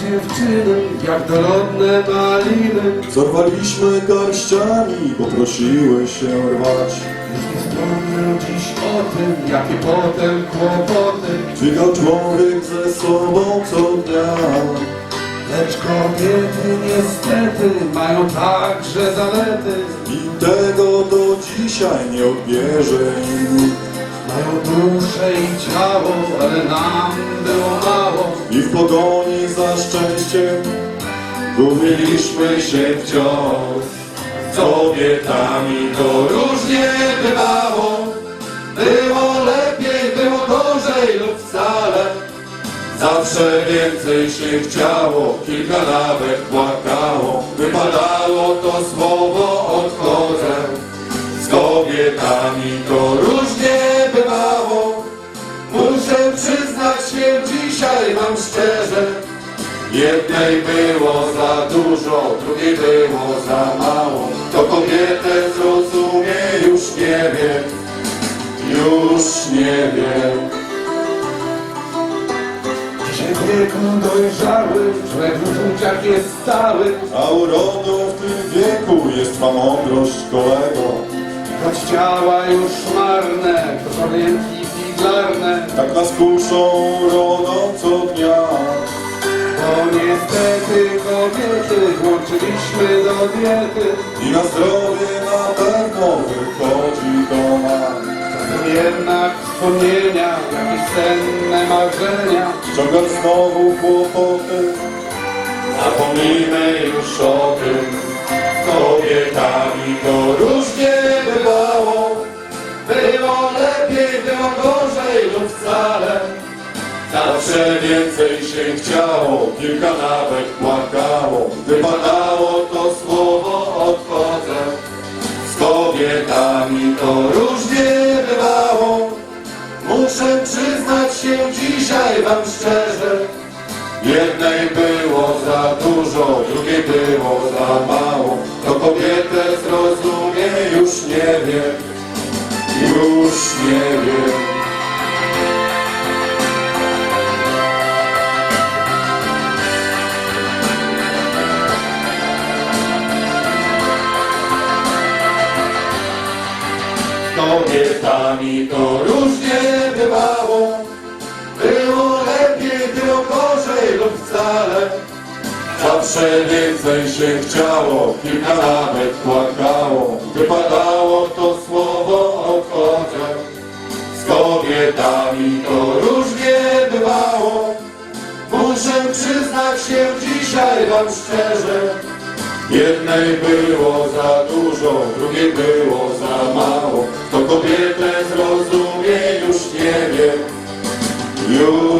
dziewczyny, jak dorodne maliny. Zorwaliśmy garściami, bo prosiły się rwać. Już nie wspomnę dziś o tym, jakie potem kłopoty. Dźwigał człowiek ze sobą co dnia. Lecz kobiety niestety mają także zalety. I tego do dzisiaj nie odbierze im. Mają duszę i ciało, ale nam było pogoni za szczęściem Gubiliśmy się wciąż. Z kobietami to różnie bywało. Było lepiej, było gorzej lub wcale. Zawsze więcej się chciało Kilka nawet płakało. Wypadało to słowo odchodzę. Z kobietami to różnie dzisiaj wam szczerze Jednej było za dużo, drugiej było za mało To kobietę zrozumie już nie wiem Już nie wiem Dzisiaj wieku dojrzały, człowiek w uczuciach jest stały. A urodą w tym wieku jest twa mądrość kolego Choć ciała już marne, to pamiętki figlarne. Tak nas kuszą urodą co dnia To niestety kobiety włączyliśmy do diety. I na zdrowie na pewno wychodzi do nas Czasem jednak wspomnienia, jakieś senne marzenia. Ściąga znowu kłopoty Zapomnijmy już o tym Zawsze więcej się chciało Kilka nawet płakało. Wypadało to słowo odchodzę Z kobietami to różnie bywało. Muszę przyznać się dzisiaj wam szczerze Jednej było za dużo, drugiej było za mało. To kobietę zrozumie już nie wiem Już nie wiem kobietami to różnie bywało. Było lepiej, było gorzej lub wcale. Zawsze więcej się chciało, kilka nawet płakało. Wypadało to słowo odchodzę Z kobietami to różnie bywało. Muszę przyznać się dzisiaj wam szczerze. Jednej było za dużo, drugiej było za mało kobietę zrozumie już nie wiem. Już